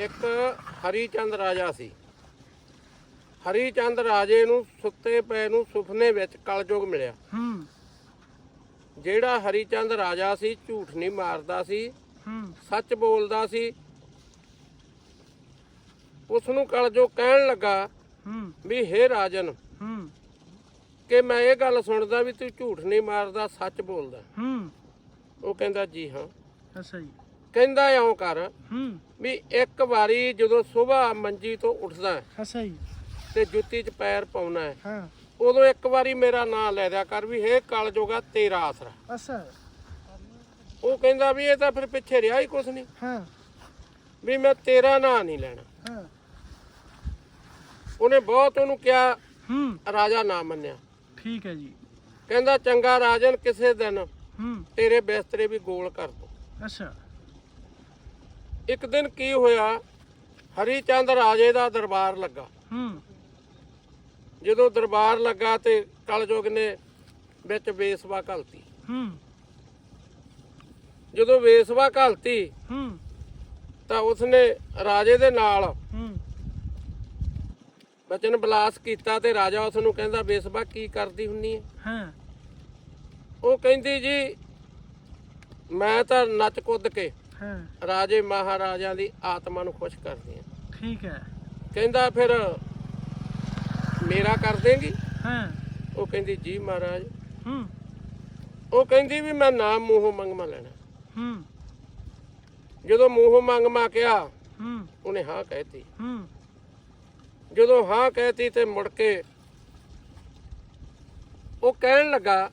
ਇੱਕ ਹਰੀਚੰਦ ਰਾਜਾ ਸੀ। ਹਰੀਚੰਦ ਰਾਜੇ ਨੂੰ ਸੁੱਤੇ ਪਏ ਨੂੰ ਸੁਪਨੇ ਵਿੱਚ ਕਲਯੁਗ ਮਿਲਿਆ। ਹੂੰ। ਜਿਹੜਾ ਹਰੀਚੰਦ ਰਾਜਾ ਸੀ ਝੂਠ ਨਹੀਂ ਮਾਰਦਾ ਸੀ। ਹੂੰ। ਸੱਚ ਬੋਲਦਾ ਸੀ। ਉਸ ਨੂੰ ਕਲਯੁਗ ਕਹਿਣ ਲੱਗਾ ਹੂੰ। ਵੀ ਹੇ ਰਾਜਨ ਹੂੰ। ਕਿ ਮੈਂ ਇਹ ਗੱਲ ਸੁਣਦਾ ਵੀ ਤੂੰ ਝੂਠ ਨਹੀਂ ਮਾਰਦਾ ਸੱਚ ਬੋਲਦਾ। ਹੂੰ। ਉਹ ਕਹਿੰਦਾ ਜੀ ਹਾਂ। ਅੱਛਾ ਜੀ। ਕਹਿੰਦਾ ਇਉਂ ਕਰ ਹੂੰ। ਵੀ ਇੱਕ ਵਾਰੀ ਜਦੋਂ ਸਵੇਰ ਮੰਜੀ ਤੋਂ ਉੱਠਦਾ ਹੈ ਅੱਛਾ ਜੀ ਤੇ ਜੁੱਤੀ 'ਚ ਪੈਰ ਪਾਉਣਾ ਹੈ ਹਾਂ। ਉਦੋਂ ਇੱਕ ਵਾਰੀ ਮੇਰਾ ਨਾਂ ਲੈ ਦਿਆ ਕਰ ਵੀ ਹੇ ਕਲਯੁਗਾ ਤੇਰਾ ਆਸਰਾ। ਅੱਛਾ ਉਹ ਕਹਿੰਦਾ ਵੀ ਇਹ ਤਾਂ ਫਿਰ ਪਿੱਛੇ ਰਿਹਾ ਹੀ ਕੁਛ ਨਹੀਂ। ਹਾਂ। ਵੀ ਮੈਂ ਤੇਰਾ ਨਾਂ ਨਹੀਂ ਲੈਣਾ। ਹਾਂ। ਉਹਨੇ ਬਹੁਤ ਉਹਨੂੰ ਕਿਹਾ ਹੂੰ। ਰਾਜਾ ਨਾ ਮੰਨਿਆ। ਠੀਕ ਹੈ ਜੀ। ਕਹਿੰਦਾ ਚੰਗਾ ਰਾਜਨ ਕਿਸੇ ਦਿਨ ਹੂੰ। ਤੇਰੇ ਬਿਸਤਰੇ ਵੀ ਗੋਲ ਕਰ ਦੋ। ਅੱਛਾ। ਇੱਕ ਦਿਨ ਕੀ ਹੋਇਆ? ਹਰੀਚੰਦ ਰਾਜੇ ਦਾ ਦਰਬਾਰ ਲੱਗਾ। ਹੂੰ। ਜਦੋਂ ਦਰਬਾਰ ਲੱਗਾ ਤੇ ਕਲਯੁਗ ਨੇ ਵਿੱਚ ਵੇਸਵਾ ਘਲਤੀ। ਹੂੰ। ਜਦੋਂ ਵੇਸਵਾ ਘਲਤੀ ਹੂੰ। ਤਾਂ ਉਸਨੇ ਰਾਜੇ ਦੇ ਨਾਲ ਹੂੰ। ਬਚਨ ਬਲਾਸ ਕੀਤਾ ਤੇ ਰਾਜਾ ਉਸ ਨੂੰ ਕਹਿੰਦਾ ਵੇਸਵਾ ਕੀ ਕਰਦੀ ਹੁੰਨੀ ਹੈ ਹਾਂ। ਉਹ ਕਹਿੰਦੀ ਜੀ ਮੈਂ ਤਾਂ ਨੱਚ ਕੁੱਦ ਕੇ ਹਾਂ। ਰਾਜੇ ਮਹਾਰਾਜਿਆਂ ਦੀ ਆਤਮਾ ਨੂੰ ਖੁਸ਼ ਕਰਦੀ ਹਾਂ। ਠੀਕ ਹੈ। ਕਹਿੰਦਾ ਫਿਰ ਮੇਰਾ ਕਰ ਦੇਂਗੀ? ਹਾਂ। ਉਹ ਕਹਿੰਦੀ ਜੀ ਮਹਾਰਾਜ। ਹੂੰ। ਉਹ ਕਹਿੰਦੀ ਵੀ ਮੈਂ ਨਾਮ ਮੂੰਹੋਂ ਮੰਗਵਾ ਲੈਣਾ। ਹੂੰ। ਜਦੋਂ ਮੂੰਹੋਂ ਮੰਗਵਾ ਕਿਹਾ ਹੂੰ। ਉਹਨੇ ਹਾਂ ਕਹਿਤੀ। ਹੂੰ। ਜਦੋਂ ਹਾਂ ਕਹਿਤੀ ਤੇ ਮੁੜ ਕੇ ਉਹ ਕਹਿਣ ਲੱਗਾ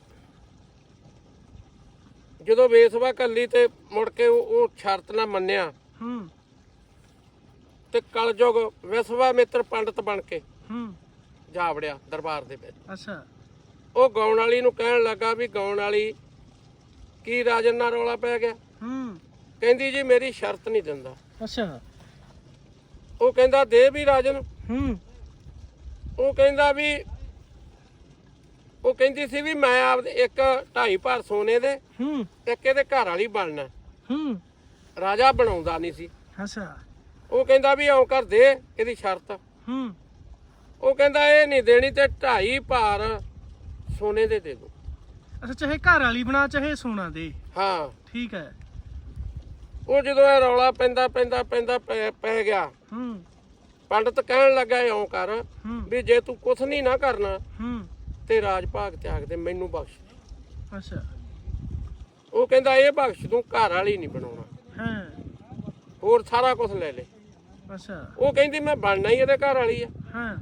ਜਦੋਂ ਵੇਸਵਾ ਕੱਲੀ ਤੇ ਮੁੜ ਕੇ ਉਹ ਉਹ ਸ਼ਰਤ ਨਾ ਮੰਨਿਆ ਹੂੰ। ਤੇ ਕਲਯੁਗ ਵਿਸਵਾ ਮਿੱਤਰ ਪੰਡਤ ਬਣ ਕੇ ਹੂੰ। ਜਾ ਵੜਿਆ ਦਰਬਾਰ ਦੇ ਵਿੱਚ। ਅੱਛਾ। ਉਹ ਗਾਉਣ ਵਾਲੀ ਨੂੰ ਕਹਿਣ ਲੱਗਾ ਵੀ ਗਾਉਣ ਵਾਲੀ ਕੀ ਰਾਜਨ ਨਾਲ ਰੌਲਾ ਪੈ ਗਿਆ? ਹੂੰ। ਕਹਿੰਦੀ ਜੀ ਮੇਰੀ ਸ਼ਰਤ ਨਹੀਂ ਦਿੰਦਾ। ਅੱਛਾ। ਉਹ ਕਹਿੰਦਾ ਦੇ ਵੀ ਰਾਜਨ। ਹੂੰ। ਉਹ ਕਹਿੰਦਾ ਵੀ ਉਹ ਕਹਿੰਦੀ ਸੀ ਵੀ ਮੈਂ ਆਪ ਇੱਕ ਢਾਈ ਭਰ ਸੋਨੇ ਦੇ ਹੂੰ। ਇੱਕ ਇਹਦੇ ਘਰ ਵਾਲੀ ਬਣਨਾ। ਹੂੰ। ਰਾਜਾ ਬਣਾਉਂਦਾ ਨਹੀਂ ਸੀ। ਅੱਛਾ। ਉਹ ਕਹਿੰਦਾ ਵੀ ਆਉਂ ਕਰ ਦੇ ਇਹਦੀ ਸ਼ਰਤ। ਹੂੰ। ਉਹ ਕਹਿੰਦਾ ਇਹ ਨਹੀਂ ਦੇਣੀ ਤੇ ਢਾਈ ਭਾਰ ਸੋਨੇ ਦੇ ਦੇ ਦੋ। ਅੱਛਾ ਚਾਹੇ ਘਰ ਵਾਲੀ ਬਣਾ ਚਾਹੇ ਸੋਨਾ ਦੇ। ਹਾਂ। ਠੀਕ ਹੈ। ਉਹ ਜਦੋਂ ਇਹ ਰੌਲਾ ਪੈਂਦਾ ਪੈਂਦਾ ਪੈਂਦਾ ਪੈ- ਪੈ ਗਿਆ। ਹੂੰ। ਪੰਡਤ ਕਹਿਣ ਲੱਗਾ ਇਉਂ ਕਰ ਹੂੰ। ਵੀ ਜੇ ਤੂੰ ਕੁਛ ਨਹੀਂ ਨਾ ਕਰਨਾ ਹੂੰ। ਤੇ ਰਾਜ ਭਾਗ ਤਿਆਗ ਦੇ ਮੈਨੂੰ ਬਖਸ਼ ਦੇ। ਅੱਛਾ। ਉਹ ਕਹਿੰਦਾ ਇਹ ਬਖਸ਼ ਤੂੰ ਘਰ ਵਾਲੀ ਨਹੀਂ ਬਣਾਉਣਾ। ਹਾਂ। ਹੋਰ ਸਾਰਾ ਕੁਝ ਲੈ ਲੈ। ਅੱਛਾ। ਉਹ ਕਹਿੰਦੀ ਮੈਂ ਬਣਨਾ ਹੀ ਇਹਦੇ ਘਰ ਵਾਲੀ ਆ। ਹਾਂ।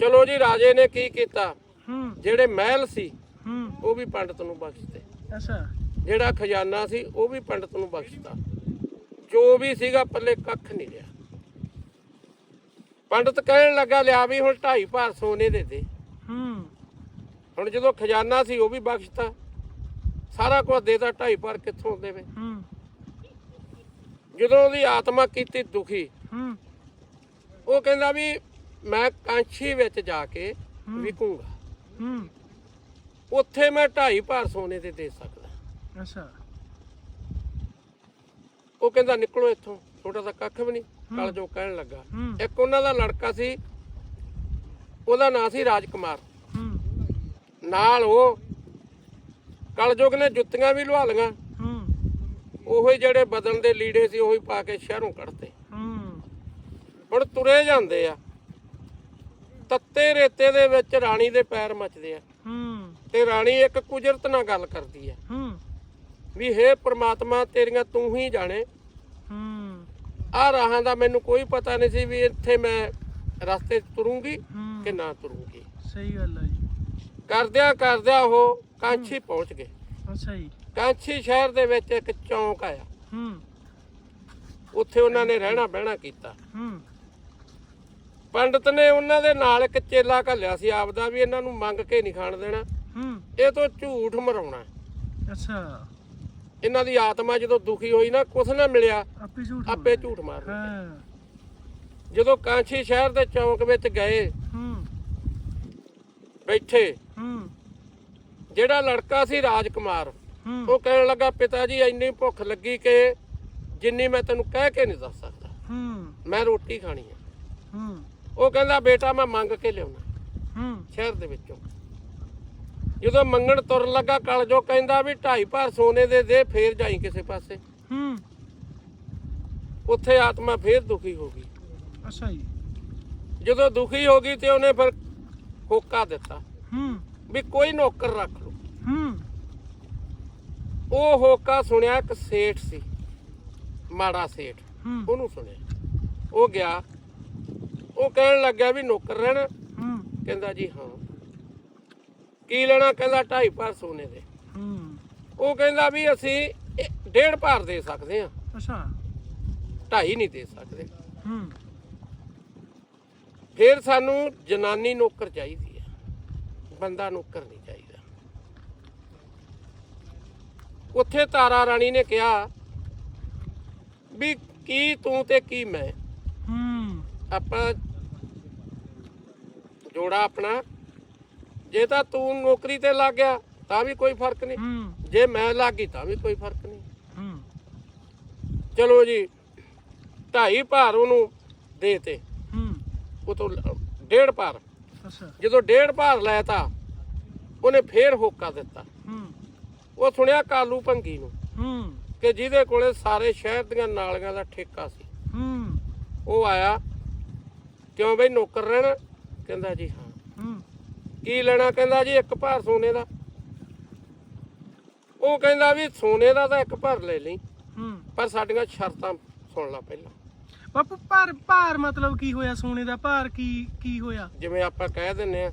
ਚਲੋ ਜੀ ਰਾਜੇ ਨੇ ਕੀ ਕੀਤਾ? ਹੂੰ। ਜਿਹੜੇ ਮਹਿਲ ਸੀ ਹੂੰ। ਉਹ ਵੀ ਪੰਡਤ ਨੂੰ ਬਖਸ਼ਤੇ ਅੱਛਾ। ਜਿਹੜਾ ਖਜ਼ਾਨਾ ਸੀ ਉਹ ਵੀ ਪੰਡਤ ਨੂੰ ਬਖਸ਼ਤਾ ਜੋ ਵੀ ਸੀਗਾ ਪੱਲੇ ਕੱਖ ਨਹੀਂ ਰਿਹਾ। ਪੰਡਤ ਕਹਿਣ ਲੱਗਾ ਲਿਆ ਵੀ ਹੁਣ ਢਾਈ ਭਾਰ ਸੋਨੇ ਦੇ ਦੇ। ਹੂੰ। ਹੁਣ ਜਦੋਂ ਖਜ਼ਾਨਾ ਸੀ ਉਹ ਵੀ ਬਖਸ਼ਤਾ ਸਾਰਾ ਕੁਝ ਦੇਤਾ ਢਾਈ ਭਾਰ ਕਿੱਥੋਂ ਦੇਵੇ ਹੂੰ। ਜਦੋਂ ਉਹਦੀ ਆਤਮਾ ਕੀਤੀ ਦੁਖੀ ਹੂੰ। ਉਹ ਕਹਿੰਦਾ ਵੀ ਮੈਂ ਕਾਂਛੀ ਵਿੱਚ ਜਾ ਕੇ। ਵਿਕੂੰਗਾ। ਹੂੰ। ਉੱਥੇ ਮੈਂ ਢਾਈ ਭਾਰ ਸੋਨੇ ਦੇ ਦੇ ਸਕਦਾ। ਅੱਛਾ। ਉਹ ਕਹਿੰਦਾ ਨਿਕਲੋ ਇੱਥੋਂ। ਛੋਟਾ ਤਾਂ ਕੱਖ ਵੀ ਨਹੀਂ। ਕਲ ਜੋ ਕਹਿਣ ਲੱਗਾ। ਇੱਕ ਉਹਨਾਂ ਦਾ ਲੜਕਾ ਸੀ ਉਹਦਾ ਨਾਂ ਸੀ ਰਾਜਕੁਮਾਰ। ਹੂੰ। ਨਾਲ ਉਹ ਕਲਯੁਗ ਨੇ ਜੁੱਤੀਆਂ ਵੀ ਲਵਾ ਲਈਆਂ। ਹੂੰ। ਉਹੀ ਜਿਹੜੇ ਬਦਨ ਦੇ ਲੀੜੇ ਸੀ ਉਹੀ ਪਾ ਕੇ ਸ਼ਹਿਰੋਂ ਕੱਢਤੇ। ਹੂੰ। ਹੁਣ ਤੁਰੇ ਜਾਂਦੇ ਆ। ਤੱਤੇ ਰੇਤੇ ਦੇ ਵਿੱਚ ਰਾਣੀ ਦੇ ਪੈਰ ਮੱਚਦੇ ਆ। ਹੂੰ। ਤੇ ਰਾਣੀ ਇੱਕ ਕੁਜਰਤ ਨਾਲ ਗੱਲ ਕਰਦੀ ਆ। ਹੂੰ। ਵੀ ਹੇ ਪ੍ਰਮਾਤਮਾ ਤੇਰੀਆਂ ਤੂੰ ਹੀ ਜਾਣੇ। ਹੂੰ। ਆਹ ਰਾਹਾਂ ਦਾ ਮੈਨੂੰ ਕੋਈ ਪਤਾ ਨਹੀਂ ਸੀ ਵੀ ਇੱਥੇ ਮੈਂ ਰਸਤੇ ਤੁਰੂੰਗੀ। ਹੂੰ। ਕਿ ਨਾ ਤੁਰੂੰਗੀ। ਸਹੀ ਗੱਲ ਹੈ ਜੀ। ਕਰਦਿਆਂ ਕਰਦਿਆਂ ਉਹ ਕਾਂਛੀ ਪਹੁੰਚ ਗਏ। ਅੱਛਾ ਜੀ। ਕਾਂਛੀ ਸ਼ਹਿਰ ਦੇ ਵਿੱਚ ਇੱਕ ਚੌਂਕ ਆਇਆ। ਹੂੰ। ਉੱਥੇ ਉਹਨਾਂ ਨੇ ਰਹਿਣਾ ਬਹਿਣਾ ਕੀਤਾ। ਹੂੰ। ਪੰਡਤ ਨੇ ਉਹਨਾਂ ਦੇ ਨਾਲ ਇੱਕ ਚੇਲਾ ਘੱਲਿਆ ਸੀ ਆਪਦਾ ਵੀ ਇਹਨਾਂ ਨੂੰ ਮੰਗ ਕੇ ਨਹੀਂ ਖਾਣ ਦੇਣਾ। ਹੂੰ। ਇਹ ਤੋਂ ਝੂਠ ਮਰਾਉਣਾ। ਅੱਛਾ। ਇਹਨਾਂ ਦੀ ਆਤਮਾ ਜਦੋਂ ਦੁਖੀ ਹੋਈ ਨਾ ਕੁਛ ਨਾ ਮਿਲਿਆ ਆਪੇ ਝੂਠ ਆਪੇ ਝੂਠ ਮਾਰ ਹਾਂ। ਜਦੋਂ ਕਾਂਛੀ ਸ਼ਹਿਰ ਦੇ ਚੌਂਕ ਵਿੱਚ ਗਏ ਹੂੰ। ਬੈਠੇ। ਹੂੰ। ਜਿਹੜਾ ਲੜਕਾ ਸੀ ਰਾਜਕੁਮਾਰ ਹੂੰ। ਉਹ ਕਹਿਣ ਲੱਗਾ ਪਿਤਾ ਜੀ ਇੰਨੀ ਭੁੱਖ ਲੱਗੀ ਕਿ ਜਿੰਨੀ ਮੈਂ ਤੈਨੂੰ ਕਹਿ ਕੇ ਨਹੀਂ ਦੱਸ ਸਕਦਾ। ਹੂੰ। ਮੈਂ ਰੋਟੀ ਖਾਣੀ ਆ। ਹੂੰ। ਉਹ ਕਹਿੰਦਾ ਬੇਟਾ ਮੈਂ ਮੰਗ ਕੇ ਲਿਆਉਣਾ। ਹੂੰ। ਸ਼ਹਿਰ ਦੇ ਵਿੱਚੋਂ। ਜਦੋਂ ਮੰਗਣ ਤੁਰਨ ਲੱਗਾ ਕਲ ਜੋ ਕਹਿੰਦਾ ਵੀ ਢਾਈ ਭਾਰ ਸੋਨੇ ਦੇ ਦੇ ਫੇਰ ਜਾਈ ਕਿਸੇ ਪਾਸੇ। ਹੂੰ। ਉੱਥੇ ਆਤਮਾ ਫੇਰ ਦੁਖੀ ਹੋ ਗਈ। ਅੱਛਾ ਜੀ। ਜਦੋਂ ਦੁਖੀ ਹੋ ਗਈ ਤੇ ਉਹਨੇ ਫਿਰ ਹੋਕਾ ਦਿੱਤਾ। ਹੂੰ। ਵੀ ਕੋਈ ਨੌਕਰ ਰੱਖ ਲਓ। ਹੂੰ। ਉਹ ਹੋਕਾ ਸੁਣਿਆ ਇੱਕ ਸੇਠ ਸੀ ਮਾੜਾ ਸੇਠ। ਹੂੰ। ਉਹਨੂੰ ਸੁਣਿਆ। ਉਹ ਗਿਆ। ਉਹ ਕਹਿਣ ਲੱਗਿਆ ਵੀ ਨੌਕਰ ਰਹਿਣਾ। ਹੂੰ। ਕਹਿੰਦਾ ਜੀ ਹਾਂ। ਕੀ ਲੈਣਾ? ਕਹਿੰਦਾ ਢਾਈ ਭਾਰ ਸੋਨੇ ਦੇ। ਹੂੰ। ਉਹ ਕਹਿੰਦਾ ਵੀ ਅਸੀਂ ਇਹ ਡੇਢ ਭਾਰ ਦੇ ਸਕਦੇ ਹਾਂ। ਅੱਛਾ। ਢਾਈ ਨਹੀਂ ਦੇ ਸਕਦੇ। ਹੂੰ। ਫਿਰ ਸਾਨੂੰ ਜਨਾਨੀ ਨੌਕਰ ਚਾਹੀਦੀ ਹੈ। ਬੰਦਾ ਨੌਕਰ ਨਹੀਂ ਚਾਹੀਦਾ। ਉੱਥੇ ਤਾਰਾ ਰਾਣੀ ਨੇ ਕਿਹਾ ਵੀ ਕੀ ਤੂੰ ਤੇ ਕੀ ਮੈਂ? ਹੂੰ। ਆਪਾਂ ਜੋੜਾ ਆਪਣਾ। ਜੇ ਤਾਂ ਤੂੰ ਨੌਕਰੀ ਤੇ ਲੱਗ ਗਿਆ ਤਾਂ ਵੀ ਕੋਈ ਫ਼ਰਕ ਨਹੀਂ। ਜੇ ਮੈਂ ਲੱਗ ਗਈ ਤਾਂ ਵੀ ਕੋਈ ਫ਼ਰਕ ਨਹੀਂ। ਚਲੋ ਜੀ ਢਾਈ ਭਾਰ ਉਹਨੂੰ ਦੇ ਤੇ ਹੂੰ ਉਹ ਤੋਂ ਲ- ਡੇਢ ਭਾਰ। ਅੱਛਾ। ਜਦੋਂ ਡੇਢ ਭਾਰ ਲੈ ਤਾ ਉਹਨੇ ਫੇਰ ਹੋਕਾ ਦਿੱਤਾ। ਹੂੰ। ਉਹ ਸੁਣਿਆ ਕਾਲੂ ਭੰਗੀ ਨੂੰ ਹੂੰ। ਕਿ ਜਿਹਦੇ ਕੋਲੇ ਸਾਰੇ ਸ਼ਹਿਰ ਦੀਆਂ ਨਾਲੀਆਂ ਦਾ ਠੇਕਾ ਸੀ। ਹੂੰ। ਉਹ ਆਇਆ ਕਿਉਂ ਬਈ ਨੌਕਰ ਰਹਿਣਾ? ਕਹਿੰਦਾ ਜੀ ਹਾਂ। ਹੂੰ। ਕੀ ਲੈਣਾ? ਕਹਿੰਦਾ ਜੀ ਇੱਕ ਭਾਰ ਸੋਨੇ ਦਾ। ਉਹ ਕਹਿੰਦਾ ਵੀ ਸੋਨੇ ਦਾ ਤਾਂ ਇੱਕ ਭਾਰ ਲੈ ਲਈ ਪਰ ਸਾਡੀਆਂ ਸ਼ਰਤਾਂ ਸੁਣ ਲੈ ਪਹਿਲਾਂ। ਬਾਪੂ ਭਾਰ ਭਾਰ ਮਤਲਬ ਕੀ ਹੋਇਆ ਸੋਨੇ ਦਾ? ਭਾਰ ਕੀ ਕੀ ਹੋਇਆ? ਜਿਵੇਂ ਆਪਾਂ ਕਹਿ ਦਿੰਨੇ ਆ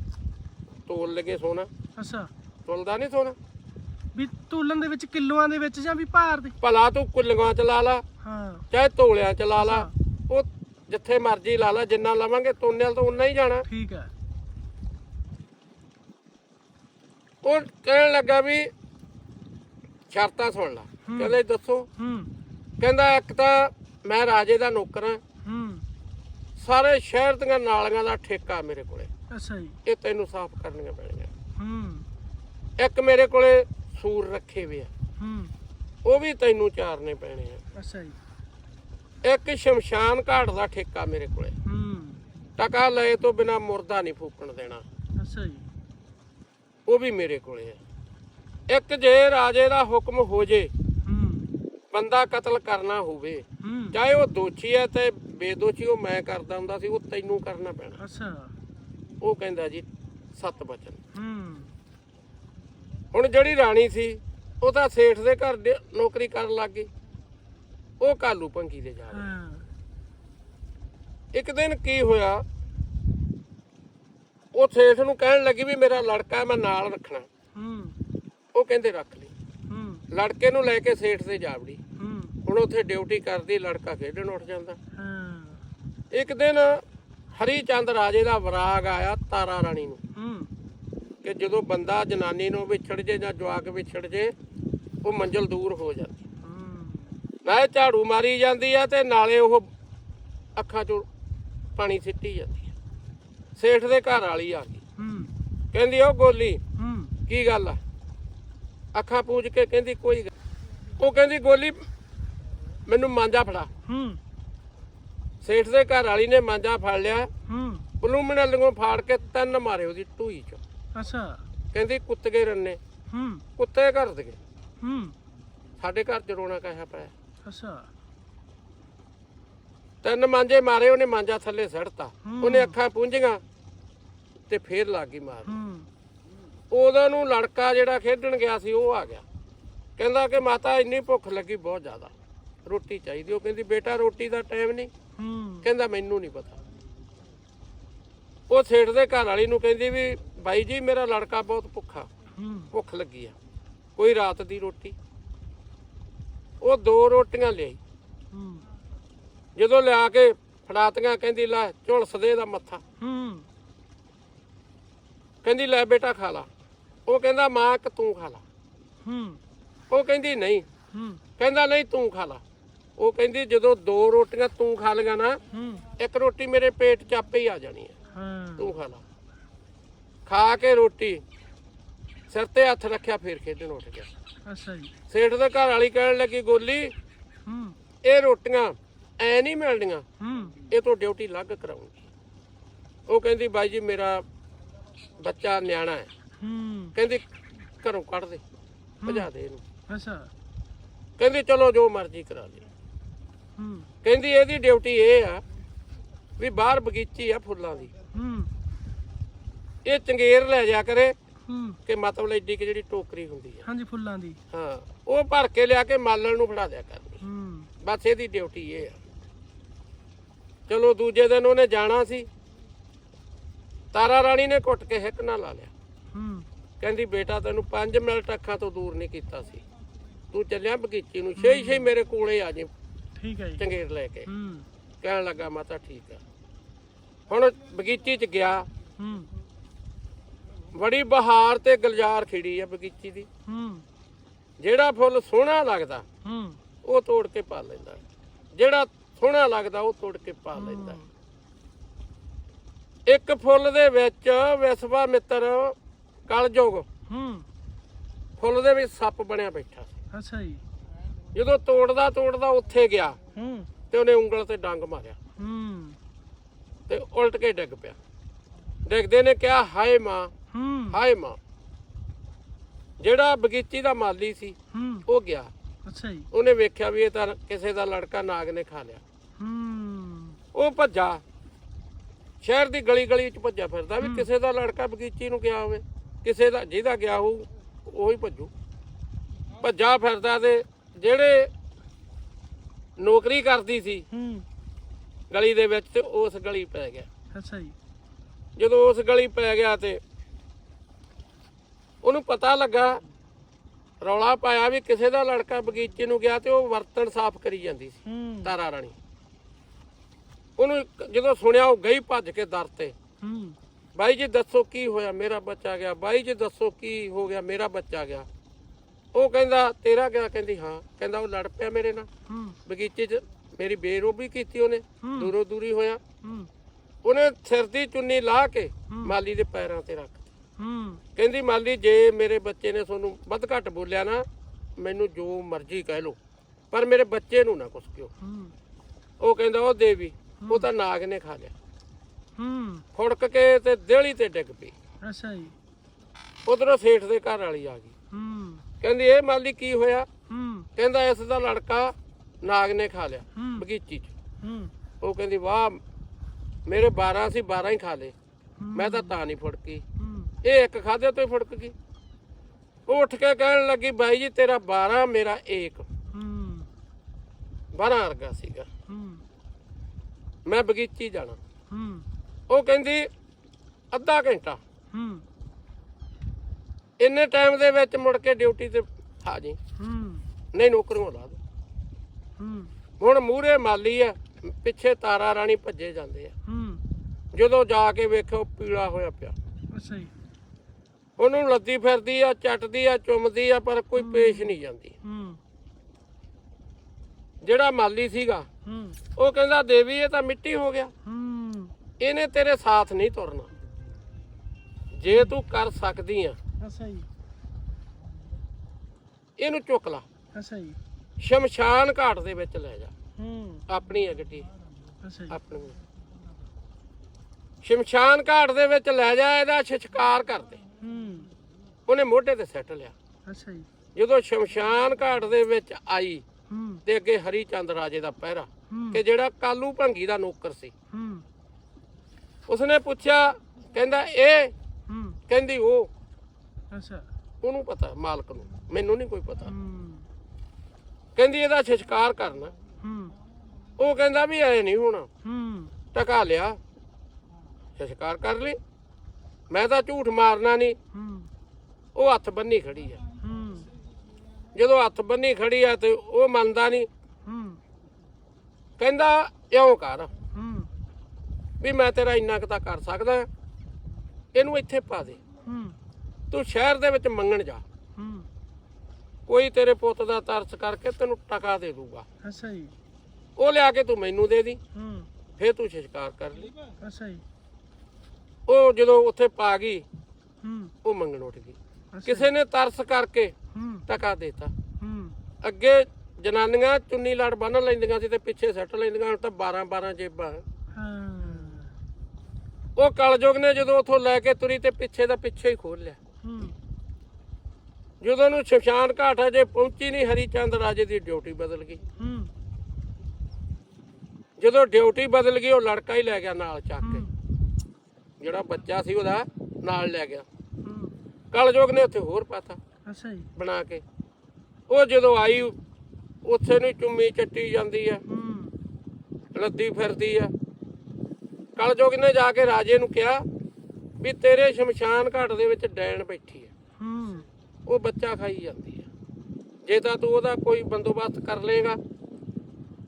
ਤੋਲ ਲਗੇ ਸੋਨਾ। ਅੱਛਾ। ਤੁਲਦਾ ਨਹੀਂ ਸੋਨਾ? ਵੀ ਤੋਲਣ ਦੇ ਵਿੱਚ ਕਿਲੋਆਂ ਦੇ ਵਿੱਚ ਜਾਂ ਵੀ ਭਾਰ ਦੇ? ਭਲਾ ਤੂੰ ਕੁੱਲੀਆਂ ਚ ਲਾ ਲਾ ਹਾਂ। ਚਾਹੇ ਤੋਲਿਆਂ ਚ ਲਾ ਲਾ ਉਹ ਜਿੱਥੇ ਮਰਜ਼ੀ ਲਾ ਲਾ ਜਿੰਨਾ ਲਵਾਂਗੇ ਤੋਨੇ ਵਾਲ ਤਾਂ ਉਨਾ ਹੀ ਜਾਣਾ। ਠੀਕ ਹੈ। ਉਹ ਕਹਿਣ ਲੱਗਾ ਵੀ ਸ਼ਰਤਾਂ ਸੁਣ ਲਾ। ਕਹਿੰਦੇ ਦੱਸੋ। ਹੂੰ। ਕਹਿੰਦਾ ਇੱਕ ਤਾਂ ਮੈਂ ਰਾਜੇ ਦਾ ਨੌਕਰ ਹਾਂ। ਹੂੰ। ਸਾਰੇ ਸ਼ਹਿਰ ਦੀਆਂ ਨਾਲੀਆਂ ਦਾ ਠੇਕਾ ਮੇਰੇ ਕੋਲੇ। ਅੱਛਾ ਜੀ। ਇਹ ਤੈਨੂੰ ਸਾਫ਼ ਕਰਨੀਆਂ ਪੈਣੀਆਂ। ਹੂੰ। ਇੱਕ ਮੇਰੇ ਕੋਲੇ ਸੂਰ ਰੱਖੇ ਵੇ ਆ। ਹੂੰ। ਉਹ ਵੀ ਤੈਨੂੰ ਚਾਰਨੇ ਪੈਣੇ ਆ। ਅੱਛਾ ਜੀ। ਇੱਕ ਸ਼ਮਸ਼ਾਨ ਘਾਟ ਦਾ ਠੇਕਾ ਮੇਰੇ ਕੋਲੇ। ਹੂੰ। ਟਕਾ ਲਏ ਤੋਂ ਬਿਨਾ ਮੁਰਦਾ ਨਹੀਂ ਫੂਕਣ ਦੇਣਾ। ਅੱਛਾ ਜੀ। ਉਹ ਵੀ ਮੇਰੇ ਕੋਲੇ ਆ। ਇੱਕ ਜੇ ਰਾਜੇ ਦਾ ਹੁਕਮ ਹੋ ਜੇ ਬੰਦਾ ਕਤਲ ਕਰਨਾ ਹੋਵੇ ਚਾਹੇ ਉਹ ਦੋਸ਼ੀ ਹੈ ਤੇ ਬੇਦੋਸ਼ੀ ਉਹ ਮੈਂ ਕਰਦਾ ਹੁੰਦਾ ਸੀ ਉਹ ਤੈਨੂੰ ਕਰਨਾ ਪੈਣਾ। ਅੱਛਾ। ਉਹ ਕਹਿੰਦਾ ਜੀ ਸੱਤ ਬਚਨ। ਹੁਣ ਜਿਹੜੀ ਰਾਣੀ ਸੀ ਉਹ ਤਾਂ ਸੇਠ ਦੇ ਘਰ ਦੇ ਨੌਕਰੀ ਕਰਨ ਲੱਗ ਗਈ। ਉਹ ਕਾਲੂ ਭੰਗੀ ਦੇ ਜਾ ਰਹੀ। ਇੱਕ ਦਿਨ ਕੀ ਹੋਇਆ? ਉਹ ਸੇਠ ਨੂੰ ਕਹਿਣ ਲੱਗੀ ਵੀ ਮੇਰਾ ਲੜਕਾ ਮੈਂ ਨਾਲ ਰੱਖਣਾ। ਹੂੰ। ਉਹ ਕਹਿੰਦੇ ਰੱਖ ਲਈ। ਲੜਕੇ ਨੂੰ ਲੈ ਕੇ ਸੇਠ ਦੇ ਜਾਵੜੀ। ਹੁਣ ਉੱਥੇ ਡਿਊਟੀ ਕਰਦੀ ਲੜਕਾ ਖੇਡਣ ਉੱਠ ਜਾਂਦਾ। ਇੱਕ ਦਿਨ ਹਰੀ ਚੰਦ ਰਾਜੇ ਦਾ ਵਰਾਗ ਆਇਆ ਤਾਰਾ ਰਾਣੀ ਨੂੰ। ਕਿ ਜਦੋਂ ਬੰਦਾ ਜਨਾਨੀ ਨੂੰ ਵਿਛੜ ਜੇ ਜਾਂ ਜਵਾਕ ਵਿਛੜ ਜੇ ਉਹ ਮੰਜ਼ਲ ਦੂਰ ਹੋ ਜਾਂਦੀ। ਨਾਲੇ ਝਾੜੂ ਮਾਰੀ ਜਾਂਦੀ ਆ ਤੇ ਨਾਲੇ ਉਹ ਅੱਖਾਂ 'ਚੋਂ ਪਾਣੀ ਸਿੱਟੀ ਜਾਂਦੀ ਆ। ਸੇਠ ਦੇ ਘਰ ਵਾਲੀ ਆ ਗਈ। ਕਹਿੰਦੀ ਉਹ ਗੋਲੀ ਕੀ ਗੱਲ ਆ? ਅੱਖਾਂ ਪੂੰਝ ਕੇ ਕਹਿੰਦੀ ਕੋਈ ਉਹ ਕਹਿੰਦੀ ਗੋਲੀ ਮੈਨੂੰ ਮਾਂਜਾ ਫੜਾ। ਹੂੰ। ਸੇਠ ਦੇ ਘਰ ਵਾਲੀ ਨੇ ਮਾਂਜਾ ਫੜ ਲਿਆ। ਹੂੰ। ਪਲੂਮਣੇ ਲੰਗੋਂ ਫਾੜ ਕੇ ਤਿੰਨ ਮਾਰੇ ਉਹਦੀ ਢੂਈ 'ਚ। ਅੱਛਾ। ਕਹਿੰਦੀ ਕੁੱਤਗੇ ਰੰਨੇ। ਹੂੰ। ਕੁੱਤੇ ਘਰ ਦੇ। ਹੂੰ। ਸਾਡੇ ਘਰ ਚ ਰੋਣਾ ਕਹਿਆ ਪਿਆ? ਅੱਛਾ। ਤਿੰਨ ਮਾਂਜੇ ਮਾਰੇ ਉਹਨੇ ਮਾਂਜਾ ਥੱਲੇ ਸੜਤਾ। ਉਹਨੇ ਅੱਖਾਂ ਪੂੰਝੀਆਂ ਤੇ ਫੇਰ ਲੱਗ ਗਈ ਮਾਰ। ਹੂੰ। ਉਹਦਾ ਨੂੰ ਲੜਕਾ ਜਿਹੜਾ ਖੇਡਣ ਗਿਆ ਸੀ ਉਹ ਆ ਗਿਆ। ਕਹਿੰਦਾ ਕਿ ਮਾਤਾ ਇੰਨੀ ਭੁੱਖ ਲੱਗੀ ਬਹੁਤ ਜ਼ਿਆਦਾ। ਰੋਟੀ ਚਾਹੀਦੀ। ਉਹ ਕਹਿੰਦੀ ਬੇਟਾ ਰੋਟੀ ਦਾ ਟਾਈਮ ਨਹੀਂ। ਹੂੰ। ਕਹਿੰਦਾ ਮੈਨੂੰ ਨਹੀਂ ਪਤਾ। ਉਹ ਸੇਠ ਦੇ ਘਰ ਵਾਲੀ ਨੂੰ ਕਹਿੰਦੀ ਵੀ ਬਾਈ ਜੀ ਮੇਰਾ ਲੜਕਾ ਬਹੁਤ ਭੁੱਖਾ। ਹੂੰ। ਭੁੱਖ ਲੱਗੀ ਆ। ਕੋਈ ਰਾਤ ਦੀ ਰੋਟੀ। ਉਹ ਦੋ ਰੋਟੀਆਂ ਲਿਆਈ। ਹੂੰ। ਜਦੋਂ ਲਿਆ ਕੇ ਫੜਾਤੀਆਂ ਕਹਿੰਦੀ ਲੈ ਝੁਲਸ ਦੇ ਦਾ ਮੱਥਾ। ਹੂੰ। ਕਹਿੰਦੀ ਲੈ ਬੇਟਾ ਖਾ ਲਾ। ਉਹ ਕਹਿੰਦਾ ਮਾਂ ਕਿ ਤੂੰ ਖਾ ਲਾ। ਹੂੰ। ਉਹ ਕਹਿੰਦੀ ਨਹੀਂ। ਹੂੰ। ਕਹਿੰਦਾ ਨਹੀਂ ਤੂੰ ਖਾ ਲਾ। ਉਹ ਕਹਿੰਦੀ ਜਦੋਂ ਦੋ ਰੋਟੀਆਂ ਤੂੰ ਖਾ ਲਗਾ ਨਾ ਹੂੰ। ਇੱਕ ਰੋਟੀ ਮੇਰੇ ਪੇਟ 'ਚ ਆਪੇ ਹੀ ਆ ਜਾਣੀ ਹੈ। ਹਾਂ। ਤੂੰ ਖਾ ਲਾ। ਖਾ ਕੇ ਰੋਟੀ ਸਿਰ ਤੇ ਹੱਥ ਰੱਖਿਆ ਫੇਰ ਖੇਡਣ ਉੱਠ ਗਿਆ। ਅੱਛਾ ਜੀ। ਸੇਠ ਦੇ ਘਰ ਵਾਲੀ ਕਹਿਣ ਲੱਗੀ ਗੋਲੀ ਹੂੰ। ਇਹ ਰੋਟੀਆਂ ਐ ਨਹੀਂ ਮਿਲਣੀਆਂ ਹੂੰ। ਇਹ ਤੋਂ ਡਿਊਟੀ ਲੱਗ ਕਰਾਉਂਗੀ ਉਹ ਕਹਿੰਦੀ ਬਾਈ ਜੀ ਮੇਰਾ ਬੱਚਾ ਨਿਆਣਾ ਹੈ। ਹੂੰ। ਕਹਿੰਦੀ ਘਰੋਂ ਕੱਢ ਦੇ ਭਜਾ ਦੇ ਇਹਨੂੰ। ਅੱਛਾ। ਕਹਿੰਦੀ ਚਲੋ ਜੋ ਮਰਜ਼ੀ ਕਰਾ ਦੇ ਹੂੰ। ਕਹਿੰਦੀ ਇਹਦੀ ਡਿਊਟੀ ਇਹ ਆ ਵੀ ਬਾਹਰ ਬਗੀਚੀ ਆ ਫੁੱਲਾਂ ਦੀ। ਹੂੰ। ਇਹ ਚੰਗੇਰ ਲੈ ਜਾ ਕਰੇ ਹੂੰ। ਕਿ ਮਤਲਬ ਐਡੀ ਕਿ ਜਿਹੜੀ ਟੋਕਰੀ ਹੁੰਦੀ ਆ। ਹਾਂਜੀ ਫੁੱਲਾਂ ਦੀ। ਹਾਂ ਉਹ ਭਰ ਕੇ ਲਿਆ ਕੇ ਮਾਲਣ ਨੂੰ ਫੜਾ ਦਿਆ ਕਰਨੀ। ਹੂੰ। ਬਸ ਇਹਦੀ ਡਿਊਟੀ ਇਹ ਆ। ਚਲੋ ਦੂਜੇ ਦਿਨ ਉਹਨੇ ਜਾਣਾ ਸੀ। ਤਾਰਾ ਰਾਣੀ ਨੇ ਘੁੱਟ ਕੇ ਹਿੱਕ ਨਾ ਲਾ ਲਿਆ। ਹੂੰ ਕਹਿੰਦੀ ਬੇਟਾ ਤੈਨੂੰ 5 ਮਿੰਟ ਅੱਖਾਂ ਤੋਂ ਦੂਰ ਨਹੀਂ ਕੀਤਾ ਸੀ। ਤੂੰ ਚੱਲਿਆ ਬਗੀਚੀ ਨੂੰ ਛੇ ਛੇ ਮੇਰੇ ਕੋਲੇ ਆ ਜੇ। ਠੀਕ ਹੈ ਜੀ। ਚੰਗੇਰ ਲੈ ਕੇ। ਹੂੰ। ਕਹਿਣ ਲੱਗਾ ਮਾਤਾ ਠੀਕ ਆ। ਹੁਣ ਬਗੀਚੀ 'ਚ ਗਿਆ। ਹੂੰ। ਬੜੀ ਬਹਾਰ ਤੇ ਗੁਲਜ਼ਾਰ ਖਿੜੀ ਆ ਬਗੀਚੀ ਦੀ। ਹੂੰ। ਜਿਹੜਾ ਫੁੱਲ ਸੋਹਣਾ ਲੱਗਦਾ ਹੂੰ। ਉਹ ਤੋੜ ਕੇ ਪਾ ਲੈਂਦਾ। ਜਿਹੜਾ ਸੋਹਣਾ ਲੱਗਦਾ ਉਹ ਤੋੜ ਕੇ ਪਾ ਲੈਂਦਾ। ਇੱਕ ਫੁੱਲ ਦੇ ਵਿੱਚ ਵਿਸਵਾ ਮਿੱਤਰ ਕਲਯੁਗ। ਹੂੰ। ਫੁੱਲ ਦੇ ਵਿੱਚ ਸੱਪ ਬਣਿਆ ਬੈਠਾ। ਅੱਛਾ ਜੀ। ਜਦੋਂ ਤੋੜਦਾ ਤੋੜਦਾ ਉੱਥੇ ਗਿਆ ਹੂੰ। ਤੇ ਉਹਨੇ ਉਂਗਲ ਤੇ ਡੰਗ ਮਾਰਿਆ। ਹੂੰ। ਤੇ ਉਲਟ ਕੇ ਡਿੱਗ ਪਿਆ। ਡਿੱਗਦੇ ਨੇ ਕਿਹਾ ਹਾਏ ਮਾਂ ਹੂੰ। ਹਾਏ ਮਾਂ। ਜਿਹੜਾ ਬਗੀਚੀ ਦਾ ਮਾਲੀ ਸੀ ਹੂੰ। ਉਹ ਗਿਆ। ਅੱਛਾ ਜੀ। ਉਹਨੇ ਵੇਖਿਆ ਵੀ ਇਹ ਤਾਂ ਕਿਸੇ ਦਾ ਲੜਕਾ ਨਾਗ ਨੇ ਖਾ ਲਿਆ। ਹੂੰ। ਉਹ ਭੱਜਾ। ਸ਼ਹਿਰ ਦੀ ਗਲੀ ਗਲੀ ਵਿੱਚ ਭੱਜਾ ਫਿਰਦਾ ਵੀ ਕਿਸੇ ਦਾ ਲੜਕਾ ਬਗੀਚੀ ਨੂੰ ਗਿਆ ਹੋਵੇ। ਕਿਸੇ ਦਾ ਜਿਹਦਾ ਗਿਆ ਹੋਊ ਉਹ ਹੀ ਭੱਜੂ। ਭੱਜਾ ਫਿਰਦਾ ਤੇ ਜਿਹੜੇ ਨੌਕਰੀ ਕਰਦੀ ਸੀ ਹੂੰ। ਗਲੀ ਦੇ ਵਿੱਚ ਤੇ ਉਸ ਗਲੀ ਪੈ ਗਿਆ। ਅੱਛਾ ਜੀ। ਜਦੋਂ ਉਸ ਗਲੀ ਪੈ ਗਿਆ ਤੇ ਉਹਨੂੰ ਪਤਾ ਲੱਗਾ ਰੌਲਾ ਪਾਇਆ ਵੀ ਕਿਸੇ ਦਾ ਲੜਕਾ ਬਗੀਚੇ ਨੂੰ ਗਿਆ ਤੇ ਉਹ ਬਰਤਨ ਸਾਫ਼ ਕਰੀ ਜਾਂਦੀ ਸੀ ਤਾਰਾ ਰਾਣੀ। ਉਹਨੂੰ ਜਦੋਂ ਸੁਣਿਆ ਉਹ ਗਈ ਭੱਜ ਕੇ ਦਰ ਤੇ। ਹੂੰ। ਬਾਈ ਜੀ ਦੱਸੋ ਕੀ ਹੋਇਆ? ਮੇਰਾ ਬੱਚਾ ਗਿਆ। ਬਾਈ ਜੀ ਦੱਸੋ ਕੀ ਹੋ ਗਿਆ? ਮੇਰਾ ਬੱਚਾ ਗਿਆ। ਉਹ ਕਹਿੰਦਾ ਤੇਰਾ ਗਿਆ ਕਹਿੰਦੀ ਹਾਂ। ਕਹਿੰਦਾ ਉਹ ਲੜ ਪਿਆ ਮੇਰੇ ਨਾਲ। ਹੂੰ। ਬਗੀਚੇ 'ਚ ਮੇਰੀ ਬੇਰੋਬੀ ਕੀਤੀ ਉਹਨੇ। ਦੂਰੋਂ ਦੂਰੀ ਹੋਇਆ। ਹੂੰ। ਉਹਨੇ ਸਿਰ ਦੀ ਚੁੰਨੀ ਲਾ ਕੇ। ਮਾਲੀ ਦੇ ਪੈਰਾਂ ਤੇ ਰੱਖ ਕਹਿੰਦੀ ਮਾਲੀ ਜੇ ਮੇਰੇ ਬੱਚੇ ਨੇ ਤੁਹਾਨੂੰ ਵੱਧ ਘੱਟ ਬੋਲਿਆ ਨਾ ਮੈਨੂੰ ਜੋ ਮਰਜ਼ੀ ਕਹਿ ਲਓ। ਪਰ ਮੇਰੇ ਬੱਚੇ ਨੂੰ ਨਾ ਕੁਛ ਕਿਉ? ਉਹ ਕਹਿੰਦਾ ਉਹ ਦੇਵੀ ਉਹ ਤਾਂ ਨਾਗ ਨੇ ਖਾ ਲਿਆ। ਹੂੰ। ਫੁੜਕ ਕੇ ਤੇ ਦੇਹਲੀ ਤੇ ਡਿੱਗ ਪਈ। ਅੱਛਾ ਜੀ। ਉਧਰੋਂ ਸੇਠ ਦੇ ਘਰ ਵਾਲੀ ਆ ਗਈ। ਹੂੰ। ਕਹਿੰਦੀ ਇਹ ਮਾਲੀ ਕੀ ਹੋਇਆ? ਹੂੰ। ਕਹਿੰਦਾ ਇਸ ਦਾ ਲੜਕਾ ਨਾਗ ਨੇ ਖਾ ਲਿਆ ਹੂੰ। ਬਗੀਚੀ 'ਚ। ਹੂੰ। ਉਹ ਕਹਿੰਦੀ ਵਾਹ ਮੇਰੇ 12 ਸੀ 12 ਹੀ ਖਾ ਲਏ। ਮੈਂ ਤਾਂ ਤਾਂ ਨਹੀਂ ਫੁੜਕੀ। ਹੂੰ। ਇਹ ਇੱਕ ਖਾਦੇ ਤੋਂ ਹੀ ਫੁੜਕ ਗਈ। ਉਹ ਉੱਠ ਕੇ ਕਹਿਣ ਲੱਗੀ ਬਾਈ ਜੀ ਤੇਰਾ 12 ਮੇਰਾ 1 ਹੂੰ। 12 ਵਰਗਾ ਸੀਗਾ। ਹੂੰ। ਮੈਂ ਬਗੀਚੀ ਜਾਣਾ। ਹੂੰ। ਉਹ ਕਹਿੰਦੀ ਅੱਧਾ ਘੰਟਾ। ਹੂੰ। ਇੰਨੇ ਟਾਈਮ ਦੇ ਵਿੱਚ ਮੁੜ ਕੇ ਡਿਊਟੀ ਤੇ ਆ ਜੀ। ਹੂੰ। ਨਹੀਂ ਨੌਕਰੀਆਂ ਲਾ ਦੋ। ਹੂੰ। ਹੁਣ ਮੂਹਰੇ ਮਾਲੀ ਆ ਪਿੱਛੇ ਤਾਰਾ ਰਾਣੀ ਭੱਜੇ ਜਾਂਦੇ ਆ। ਹੂੰ। ਜਦੋਂ ਜਾ ਕੇ ਵੇਖੋ ਪੀਲਾ ਹੋਇਆ ਪਿਆ। ਅੱਛਾ ਜੀ। ਉਹਨੂੰ ਲੱਦੀ ਫਿਰਦੀ ਆ ਚੱਟਦੀ ਆ ਚੁੰਮਦੀ ਆ ਪਰ ਕੋਈ ਪੇਸ਼ ਨਹੀਂ ਜਾਂਦੀ। ਹੂੰ। ਜਿਹੜਾ ਮਾਲੀ ਸੀਗਾ ਹੂੰ। ਉਹ ਕਹਿੰਦਾ ਦੇਵੀ ਇਹ ਤਾਂ ਮਿੱਟੀ ਹੋ ਗਿਆ। ਹੂੰ। ਇਹਨੇ ਤੇਰੇ ਸਾਥ ਨਹੀਂ ਤੁਰਨਾ। ਜੇ ਤੂੰ ਕਰ ਸਕਦੀ ਆ ਅੱਛਾ ਜੀ। ਇਹਨੂੰ ਚੁੱਕ ਲਾ। ਅੱਛਾ ਜੀ। ਸ਼ਮਸ਼ਾਨ ਘਾਟ ਦੇ ਵਿੱਚ ਲੈ ਜਾ। ਹੂੰ। ਆਪਣੀ ਆ ਗੱਡੀ ਅੱਛਾ ਜੀ। ਆਪਣੀ। ਸ਼ਮਸ਼ਾਨ ਘਾਟ ਦੇ ਵਿੱਚ ਲੈ ਜਾ ਇਹਦਾ ਸ਼ਿਕਾਰ ਕਰ ਦੇ। ਹੂੰ। ਉਹਨੇ ਮੋਢੇ ਤੇ ਸੱਟ ਲਿਆ। ਅੱਛਾ ਜੀ। ਜਦੋਂ ਸ਼ਮਸ਼ਾਨ ਘਾਟ ਦੇ ਵਿੱਚ ਆਈ ਹੂੰ। ਤੇ ਅੱਗੇ ਹਰੀ ਚੰਦ ਰਾਜੇ ਦਾ ਪਹਿਰਾ ਕਿ ਜਿਹੜਾ ਕਾਲੂ ਭੰਗੀ ਦਾ ਨੌਕਰ ਸੀ। ਹੂੰ। ਉਸਨੇ ਪੁੱਛਿਆ ਕਹਿੰਦਾ ਇਹ ਹੂੰ। ਕਹਿੰਦੀ ਉਹ ਅੱਛਾ। ਉਹਨੂੰ ਪਤਾ ਮਾਲਕ ਨੂੰ। ਮੈਨੂੰ ਨਹੀਂ ਕੋਈ ਪਤਾ। ਹੂੰ। ਕਹਿੰਦੀ ਇਹਦਾ ਸ਼ਿਕਾਰ ਕਰਨਾ ਹੂੰ। ਉਹ ਕਹਿੰਦਾ ਵੀ ਐ ਨਹੀਂ ਹੋਣਾ। ਹੂੰ। ਟਕਾ ਲਿਆ। ਸ਼ਿਕਾਰ ਕਰ ਲਈ। ਮੈਂ ਤਾਂ ਝੂਠ ਮਾਰਨਾ ਨਹੀਂ ਹੂੰ। ਉਹ ਹੱਥ ਬੰਨੀ ਖੜੀ ਆ ਹੂੰ। ਜਦੋਂ ਹੱਥ ਬੰਨੀ ਖੜੀ ਆ ਤੇ ਉਹ ਮੰਨਦਾ ਨਹੀਂ ਹੂੰ। ਕਹਿੰਦਾ ਇਉਂ ਕਰ। ਹੂੰ ਵੀ ਮੈਂ ਤੇਰਾ ਇੰਨਾ ਕੁ ਤਾਂ ਕਰ ਸਕਦਾ ਇਹਨੂੰ ਇੱਥੇ ਪਾ ਦੇ। ਹੂੰ। ਤੂੰ ਸ਼ਹਿਰ ਦੇ ਵਿੱਚ ਮੰਗਣ ਜਾ। ਹੂੰ। ਕੋਈ ਤੇਰੇ ਪੁੱਤ ਦਾ ਤਰਸ ਕਰਕੇ ਤੈਨੂੰ ਟਕਾ ਦੇ ਦੂਗਾ। ਅੱਛਾ ਜੀ। ਉਹ ਲਿਆ ਕੇ ਤੂੰ ਮੈਨੂੰ ਦੇ ਦੀ। ਹੂੰ। ਫੇਰ ਤੂੰ ਸ਼ਿਕਾਰ ਕਰ ਲਈ। ਅੱਛਾ ਜੀ। ਉਹ ਜਦੋਂ ਉੱਥੇ ਪਾ ਗਈ ਹੂੰ। ਉਹ ਮੰਗਣ ਉੱਠ ਗਈ। ਕਿਸੇ ਨੇ ਤਰਸ ਕਰਕੇ ਹੂੰ। ਟਕਾ ਦੇਤਾ। ਹੂੰ। ਅੱਗੇ ਜਨਾਨੀਆਂ ਚੁੰਨੀ ਲੜ ਬੰਨ ਲੈਂਦੀਆਂ ਸੀ ਤੇ ਪਿੱਛੇ ਸੱਟ ਲੈਂਦੀਆਂ ਹੁਣ ਤਾਂ 12 12 ਜੇਬਾਂ। ਹਾਂ। ਉਹ ਕਲਯੁਗ ਨੇ ਜਦੋਂ ਉਥੋਂ ਲੈ ਕੇ ਤੁਰੀ ਤੇ ਪਿੱਛੇ ਦਾ ਪਿੱਛੇ ਹੀ ਖੋਲ ਲਿਆ। ਜਦੋਂ ਨੂੰ ਸ਼ਮਸ਼ਾਨ ਘਾਟ ਅਜੇ ਪਹੁੰਚੀ ਨਹੀਂ ਹਰੀ ਚੰਦ ਰਾਜੇ ਦੀ ਡਿਊਟੀ ਬਦਲ ਗਈ। ਜਦੋਂ ਡਿਊਟੀ ਬਦਲ ਗਈ ਉਹ ਲੜਕਾ ਹੀ ਲੈ ਗਿਆ ਨਾਲ ਚੱਕ ਕੇ। ਜਿਹੜਾ ਬੱਚਾ ਸੀ ਉਹਦਾ ਨਾਲ ਲੈ ਗਿਆ। ਕਲਯੁਗ ਨੇ ਉੱਥੇ ਹੋਰ ਪਾਤਾ। ਅੱਛਾ ਜੀ। ਬਣਾ ਕੇ। ਉਹ ਜਦੋਂ ਆਈ ਉੱਥੇ ਨੂੰ ਚੁੰਮੀ ਚੱਟੀ ਜਾਂਦੀ ਆ। ਹੂੰ। ਲੱਦੀ ਫਿਰਦੀ ਆ। ਕਲਯੁਗ ਨੇ ਜਾ ਕੇ ਰਾਜੇ ਨੂੰ ਕਿਹਾ ਵੀ ਤੇਰੇ ਸ਼ਮਸ਼ਾਨ ਘਾਟ ਦੇ ਵਿੱਚ ਡੈਣ ਬੈਠੀ ਆ ਹੂੰ। ਉਹ ਬੱਚਾ ਖਾਈ ਜਾਂਦੀ ਆ ਜੇ ਤਾਂ ਤੂੰ ਉਹਦਾ ਕੋਈ ਬੰਦੋਬਸਤ ਕਰ ਲੇਗਾ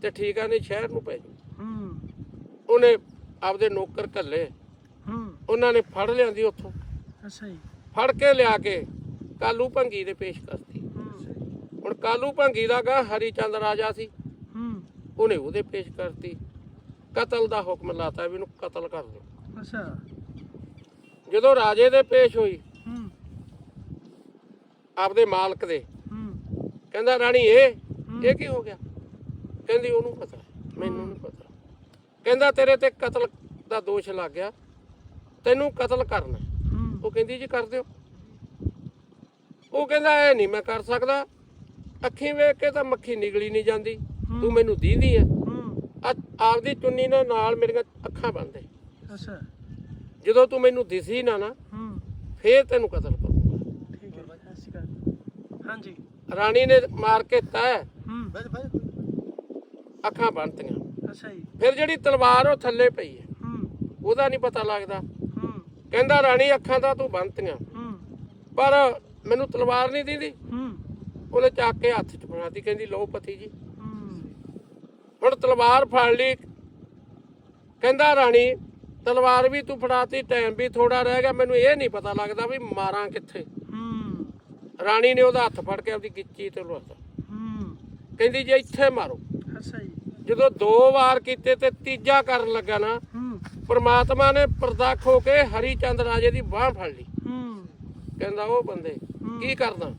ਤੇ ਠੀਕ ਆ ਨਹੀਂ ਸ਼ਹਿਰ ਨੂੰ ਜਾਊ ਹੂੰ। ਉਹਨੇ ਆਪਦੇ ਨੌਕਰ ਘੱਲੇ। ਹੂੰ। ਉਹਨਾਂ ਨੇ ਫੜ ਲਿਆਂਦੀ ਉੱਥੋਂ। ਅੱਛਾ ਜੀ। ਫੜ ਕੇ ਲਿਆ ਕੇ ਕਾਲੂ ਭੰਗੀ ਦੇ ਪੇਸ਼ ਕਰਤੀ। ਹੂੰ। ਹੁਣ ਕਾਲੂ ਭੰਗੀ ਦਾ ਗਾ ਹਰੀ ਚੰਦ ਰਾਜਾ ਸੀ। ਹੂੰ। ਉਹਨੇ ਉਹਦੇ ਪੇਸ਼ ਕਰਤੀ। ਕਤਲ ਦਾ ਹੁਕਮ ਲਾਤਾ ਵੀ ਇਹਨੂੰ ਕਤਲ ਕਰ ਦਿਓ। ਅੱਛਾ। ਜਦੋਂ ਰਾਜੇ ਦੇ ਪੇਸ਼ ਹੋਈ ਹੂੰ। ਆਪਦੇ ਮਾਲਕ ਦੇ। ਹੂੰ। ਕਹਿੰਦਾ ਰਾਣੀ ਇਹ ਇਹ ਕੀ ਹੋ ਗਿਆ? ਕਹਿੰਦੀ ਉਹਨੂੰ ਪਤਾ ਮੈਨੂੰ ਨਹੀਂ ਪਤਾ। ਕਹਿੰਦਾ ਤੇਰੇ ਤੇ ਕਤਲ ਦਾ ਦੋਸ਼ ਲੱਗ ਗਿਆ। ਤੈਨੂੰ ਕਤਲ ਕਰਨਾ ਉਹ ਕਹਿੰਦੀ ਜੀ ਕਰ ਦਿਓ। ਉਹ ਕਹਿੰਦਾ ਇਹ ਨਹੀਂ ਮੈਂ ਕਰ ਸਕਦਾ। ਅੱਖੀਂ ਵੇਖ ਕੇ ਤਾਂ ਮੱਖੀ ਨਿਗਲੀ ਨਹੀਂ ਜਾਂਦੀ। ਤੂੰ ਮੈਨੂੰ ਦੀਦੀ ਆ- ਆਪਦੀ ਚੁੰਨੀ ਨਾਲ ਨਾਲ ਮੇਰੀਆਂ ਅੱਖਾਂ ਬੰਦੇ ਅੱਛਾ। ਜਦੋਂ ਤੂੰ ਮੈਨੂੰ ਦਿਸੀ ਨਾ ਨਾ ਹੂੰ। ਫੇਰ ਤੈਨੂੰ ਕਤਲ ਕਰੂੰਗਾ। ਠੀਕ ਹੈ ਸਤਿ ਸ਼੍ਰੀ ਅਕਾਲ। ਹਾਂਜੀ। ਰਾਣੀ ਨੇ ਮਾਰ ਕੇ ਤੈ ਹੂੰ। ਅੱਖਾਂ ਬੰਨਤੀਆਂ ਅੱਛਾ ਜੀ। ਫਿਰ ਜਿਹੜੀ ਤਲਵਾਰ ਉਹ ਥੱਲੇ ਪਈ ਹੈ। ਹੂੰ। ਉਹਦਾ ਨਹੀਂ ਪਤਾ ਲੱਗਦਾ। ਹੂੰ। ਕਹਿੰਦਾ ਰਾਣੀ ਅੱਖਾਂ ਤਾਂ ਤੂੰ ਬੰਨਤੀਆਂ ਹੂੰ। ਪਰ ਮੈਨੂੰ ਤਲਵਾਰ ਨਹੀਂ ਦਿੰਦੀ। ਹੂੰ। ਉਹਨੇ ਚੱਕ ਕੇ ਹੱਥ 'ਚ ਫੜਾਤੀ। ਕਹਿੰਦੀ ਲਓ ਪਤੀ ਜੀ ਹੁਣ ਤਲਵਾਰ ਫੜ ਲਈ। ਕਹਿੰਦਾ ਰਾਣੀ ਤਲਵਾਰ ਵੀ ਤੂੰ ਫੜਾਤੀ ਟਾਈਮ ਵੀ ਥੋੜਾ ਰਹਿ ਗਿਆ। ਮੈਨੂੰ ਇਹ ਨਹੀਂ ਪਤਾ ਲੱਗਦਾ ਵੀ ਮਾਰਾਂ ਕਿੱਥੇ। ਹੂੰ। ਰਾਣੀ ਨੇ ਉਹਦਾ ਹੱਥ ਫੜ ਕੇ ਆਪਦੀ ਗਿੱਚੀ ਤੇ ਲਵਾਤਾ ਹੂੰ। ਕਹਿੰਦੀ ਜੇ ਇੱਥੇ ਮਾਰੋ। ਅੱਛਾ ਜੀ। ਜਦੋਂ ਦੋ ਵਾਰ ਕੀਤੇ ਤੇ ਤੀਜਾ ਕਰਨ ਲੱਗਾ ਨਾ ਹੂੰ। ਪ੍ਰਮਾਤਮਾ ਨੇ ਪ੍ਰਤੱਖ ਹੋ ਕੇ ਹਰੀ ਚੰਦ ਰਾਜੇ ਦੀ ਬਾਹ ਫੜ ਲਈ। ਹੂੰ। ਕਹਿੰਦਾ ਉਹ ਬੰਦੇ ਕੀ ਕਰਦਾ?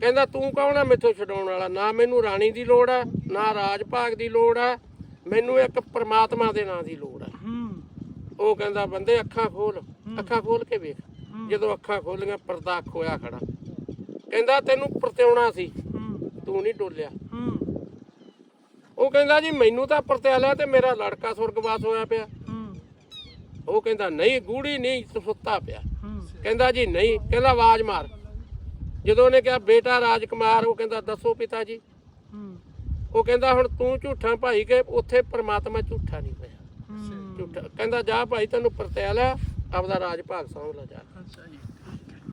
ਕਹਿੰਦਾ ਤੂੰ ਕੌਣ ਆ ਮੈਥੋਂ ਛਡਾਉਣ ਵਾਲਾ? ਨਾ ਮੈਨੂੰ ਰਾਣੀ ਦੀ ਲੋੜ ਆ ਨਾ ਰਾਜ ਭਾਗ ਦੀ ਲੋੜ ਆ ਮੈਨੂੰ ਇੱਕ ਪ੍ਰਮਾਤਮਾ ਦੇ ਨਾਂ ਦੀ ਲੋੜ ਆ। ਉਹ ਕਹਿੰਦਾ ਬੰਦੇ ਅੱਖਾਂ ਖੋਲ ਅੱਖਾਂ ਖੋਲ ਕੇ ਵੇਖ। ਜਦੋਂ ਅੱਖਾਂ ਖੋਲੀਆਂ ਪ੍ਰਤੱਖ ਹੋਇਆ ਖੜਾ। ਕਹਿੰਦਾ ਤੈਨੂੰ ਪਰਤਿਆਉਣਾ ਸੀ ਤੂੰ ਨਹੀਂ ਡੋਲਿਆ। ਉਹ ਕਹਿੰਦਾ ਜੀ ਮੈਨੂੰ ਤਾਂ ਪਰਤਿਆ ਲਿਆ ਤੇ ਮੇਰਾ ਲੜਕਾ ਸੁਰਗਵਾਸ ਹੋਇਆ ਪਿਆ। ਉਹ ਕਹਿੰਦਾ ਨਹੀਂ ਗੂੜੀ ਨਹੀਂ ਸੁੱਤਾ ਪਿਆ। ਕਹਿੰਦਾ ਜੀ ਨਹੀਂ। ਕਹਿੰਦਾ ਆਵਾਜ਼ ਮਾਰ। ਜਦੋਂ ਉਹਨੇ ਕਿਹਾ ਬੇਟਾ ਰਾਜਕੁਮਾਰ ਉਹ ਕਹਿੰਦਾ ਦੱਸੋ ਪਿਤਾ ਜੀ। ਉਹ ਕਹਿੰਦਾ ਹੁਣ ਤੂੰ ਝੂਠਾ ਭਾਈ ਕੇ ਉੱਥੇ ਪ੍ਰਮਾਤਮਾ ਝੂਠਾ ਨਹੀਂ ਹੋਇਆ? ਹੂੰ। ਝੂਠਾ ਕਹਿੰਦਾ ਜਾ ਭਾਈ ਤੈਨੂੰ ਪਰਤਿਆ ਲਿਆ ਆਪਦਾ ਰਾਜ ਭਾਗ ਸਾਂਭ ਲੈ ਜੀ।